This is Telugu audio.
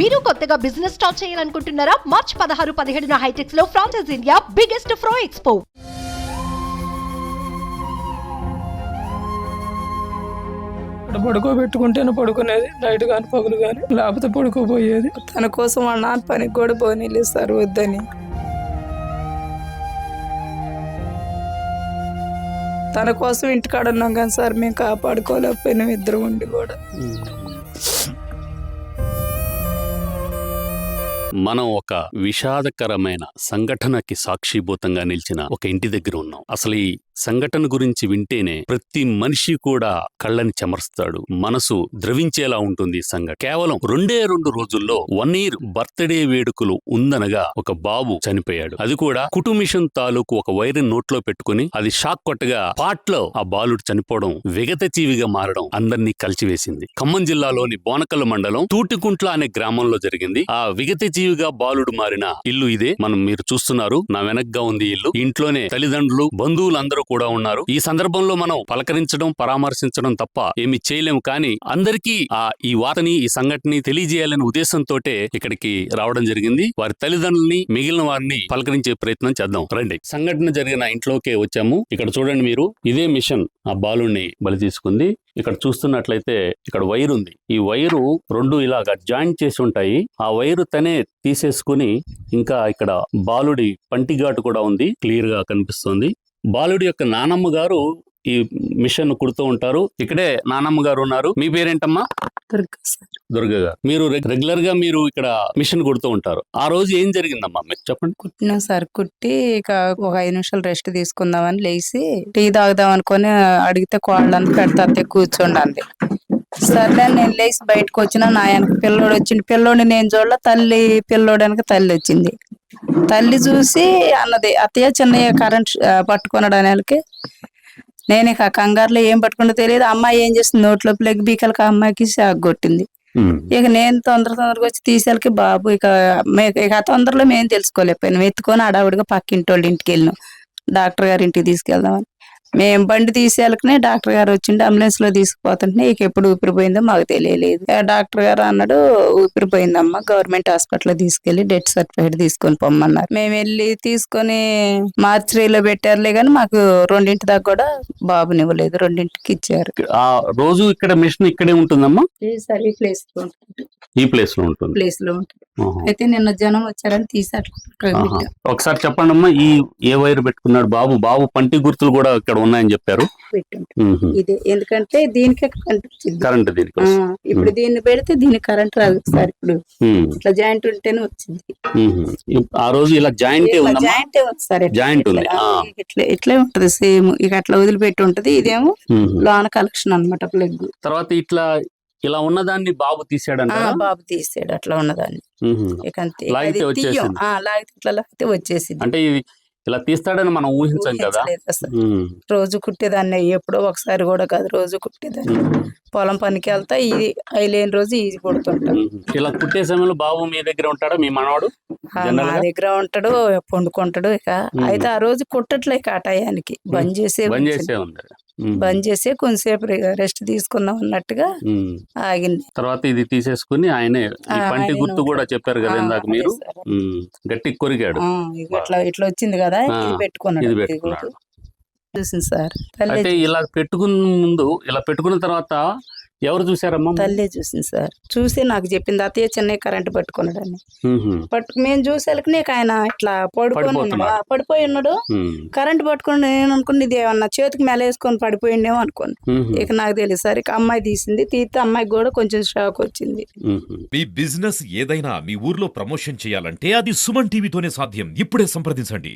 మీరు కొత్తగా బిజినెస్ స్టార్ట్ చేయాలనుకుంటున్నారా? మార్చ్ పదహారు పదిహేడున హైటెక్స్లో franchise India biggest pro expo ఇక్కడ పడుకోబెట్టుకుంటేనే పడుకునేది నైట్ కానీ పగులు కానీ లేకపోతే పడుకోపోయేది తన కోసం వాళ్ళ నాన్న పనికి కూడా పోనీలేదు సార్ వద్దని. తన కోసం ఇంటికాడ ఉన్నాం కానీ సార్ మేము కాపాడుకోలేకపోయినాం ఇద్దరు ఉండి కూడా. మనం ఒక విషాదకరమైన సంఘటనకి సాక్షిభూతంగా నిలిచిన ఒక ఇంటి దగ్గర ఉన్నాం. అసలు ఈ సంఘటన గురించి వింటేనే ప్రతి మనిషి కూడా కళ్ళని చెమరుస్తాడు. మనసు ద్రవించేలా ఉంటుంది సంఘ సంఘటన. కేవలం రెండే రెండు రోజుల్లో వన్ ఇయర్ బర్త్డే వేడుకలు ఉందనగా ఒక బాబు చనిపోయాడు. అది కూడా కుటుంబిషన్ తాలూకు ఒక వైర్ నోట్లో పెట్టుకుని అది షాక్ కొట్టగా పాట్లో ఆ బాలుడు చనిపోవడం విగత జీవిగా మారడం అందరినీ కలిచివేసింది ఖమ్మం జిల్లాలోని బోనకల్ మండలం తూటికుంట్ల అనే గ్రామంలో జరిగింది. ఆ విగత జీవిగా బాలుడు మారిన ఇల్లు ఇదే. మనం మీరు చూస్తున్నారు. నా వెనక్గా ఉంది ఇల్లు. ఇంట్లోనే తల్లిదండ్రులు బంధువులందరూ కూడా ఉన్నారు. ఈ సందర్భంలో మనం పలకరించడం పరామర్శించడం తప్ప ఏమి చేయలేము. కానీ అందరికీ ఆ ఈ వార్తని ఈ సంఘటనని తెలియజేయాలనే ఉద్దేశంతో ఇక్కడికి రావడం జరిగింది. వారి తల్లిదండ్రుల్ని మిగిలిన వారిని పలకరించే ప్రయత్నం చేద్దాం. రండి. సంఘటన జరిగిన ఇంట్లోకే వచ్చాము. ఇక్కడ చూడండి మీరు. ఇదే మిషన్ ఆ బాలుని బలి తీసుకుంది. ఇక్కడ చూస్తున్నట్లయితే ఇక్కడ వైర్ ఉంది. ఈ వైరు రెండు ఇలాగా జాయింట్ చేసి ఉంటాయి. ఆ వైరు తనే తీసేసుకుని ఇంకా ఇక్కడ బాలుడి పంటిఘాటు కూడా ఉంది. క్లియర్గా కనిపిస్తుంది. బాలుడి యొక్క నానమ్మ గారు ఈ మిషన్ కుడుతూ ఉంటారు. ఇక్కడే నానమ్మ గారు ఉన్నారు. మీ పేరేంటమ్మా? సార్. దుర్గ గారు. మీరు రెగ్యులర్గా మీరు ఇక్కడ మిషన్ కుడుతూ ఉంటారు. ఆ రోజు ఏం జరిగిందమ్మా? మీరు చెప్పండి. కుట్టినాం సార్. కుట్టి ఇక ఒక ఐదు నిమిషాలు రెస్ట్ తీసుకుందామని లేచి టీ తాగుదాం అనుకొని అడిగితే కోళ్ళంతా పెడతా కూర్చోండి అని నేను లేచి బయటకు వచ్చిన నా వెనక పిల్లోడు వచ్చింది పిల్లోడిని నేను చూడలే తల్లి పిల్లోడు వెనక తల్లి వచ్చింది. తల్లి చూసి అన్నది అత్తయ్య చిన్నయ్య కరెంట్ పట్టుకున్నాడు అనేకి నేను ఇక కంగారులో ఏం పట్టుకుంటో తెలియదు. అమ్మాయి ఏం చేస్తుంది? నోట్లో ప్లగ్ బీకలకి అమ్మాయికి షాక్ కొట్టింది ఇక నేను తొందర తొందరగా వచ్చి తీసేళ్ళకి బాబు ఇక ఇక తొందరలో మేము తెలుసుకోలేకపోయినాం. ఎత్తుకొని అడావుడిగా పక్కింటి వాళ్ళ ఇంటికి వెళ్ళినాం డాక్టర్ గారి ఇంటికి తీసుకెళ్దామని. మేము బండి తీసేళ్ళకనే డాక్టర్ గారు వచ్చిండి అంబులెన్స్లో తీసుకుపోతుంటే ఇక ఎప్పుడు ఊపిరిపోయిందో మాకు తెలియలేదు. డాక్టర్ గారు అన్నాడు ఊపిరిపోయిందమ్మా గవర్నమెంట్ హాస్పిటల్ తీసుకెళ్ళి డెత్ సర్టిఫికేట్ తీసుకొని పొమ్మన్నారు. మేము వెళ్ళి తీసుకొని మార్చిరీలో పెట్టారులే కానీ మాకు రెండింటి దాకా కూడా బాబుని ఇవ్వలేదు రెండింటికి ఇచ్చారు. ఆ రోజు ఇక్కడ మిషన్ ఇక్కడే ఉంటుందమ్మా? సరే ఈ ప్లేస్లో ఉంటుంది. ఈ ప్లేస్లో ఉంటుంది. ప్లేస్లో ఉంటుంది. ఆహా. అయితే నిన్న జనం వచ్చారని తీసి అట్లా ఆహా. పెట్టాం. ఒకసారి చెప్పండి అమ్మా ఈ ఏ వైర్ పెట్టుకున్నాడు బాబు? బాబు పంటి గుర్తులు కూడా ఇక్కడ ఉన్నాయని చెప్పారు. ఇది ఎందుకంటే దీనికే కరెంట్ వచ్చింది. కరెంట్ దీనికి ఇప్పుడు దీన్ని పెడితే దీనికి కరెంట్ రాదు సార్ ఇప్పుడు. ఇట్లా జాయింట్ ఉంటేనే వచ్చింది. ఆ రోజు ఇలా జాయింట్ జాయింట్ సార్. జాయింట్ ఉంది. ఇట్లా, ఇట్లా ఉంటది సేమ్ ఇక అట్లా వదిలిపెట్టి ఉంటది. ఇదేమో. లోన కలెక్షన్ అన్నమాట ప్లగ్ తర్వాత ఇట్లా ఇలా ఉన్నదాన్ని బాబు తీసాడంట బాబు తీసాడు. అట్లా ఉన్నదాన్ని. ఇక అంతే. లాగితే వచ్చేసింది. అంటే ఇది ఇలా తీస్తాడని మనం ఊహించాం కదా. రోజు కుట్టేదాన్ని ఎప్పుడో ఒకసారి కూడా కాదు రోజు కుట్టేదాన్ని. పొలం పనికి వెళ్తా ఇది అయి లేని రోజు ఇది కొడుతుంటా. ఇలా కుట్టే సమయంలో బాబు మీ దగ్గర ఉంటాడా? మీ మనవాడు? గా? దగ్గర ఉంటాడు పండుకుంటాడు ఇక. అయితే ఆ రోజు కుట్టట్లే ఆ టయానికి. బంద్ చేసే బంద్. చేసే బంద్ చేసే కొంతసేపు రెస్ట్ తీసుకుందాం అన్నట్టుగా. ఆగింది. తర్వాత ఇది తీసేసుకుని ఆయనే పంటి గుర్తు కూడా. చెప్పారు కదా ఇందాక మీరు? గట్టి ఇక ఇట్లా ఇట్లా వచ్చింది కదా ఇది పెట్టుకున్నాడు ఇది పెట్టుకున్నాడు. చూసింది సార్. అయితే ఇలా పెట్టుకున్న ముందు ఇలా పెట్టుకున్న తర్వాత ఎవరు చూసారమ్మా తల్లే చూసింది సార్. చూసి నాకు చెప్పింది అత్తయ్య చిన్న కరెంట్ పట్టుకున్నాడని. ఉహు, పట్టు మేము నీకు ఆయన ఇట్లా పడుకొని ఉన్నాడు. పడిపోయి ఉన్నాడు. కరెంట్ పట్టుకుని నేను అనుకుని ఇది ఏమన్నా చేతికి మెలేసుకొని పడిపోయిండేమో అనుకోను ఉహు, ఇక నాకు తెలియదు సరే. ఇక అమ్మాయి తీసింది. తీస్తే అమ్మాయికి కూడా కొంచెం షాక్ వచ్చింది. మీ బిజినెస్ ఏదైనా మీ ఊర్లో ప్రమోషన్ చేయాలంటే అది సుమన్ టీవీతోనే సాధ్యం. ఇప్పుడే సంప్రదించండి.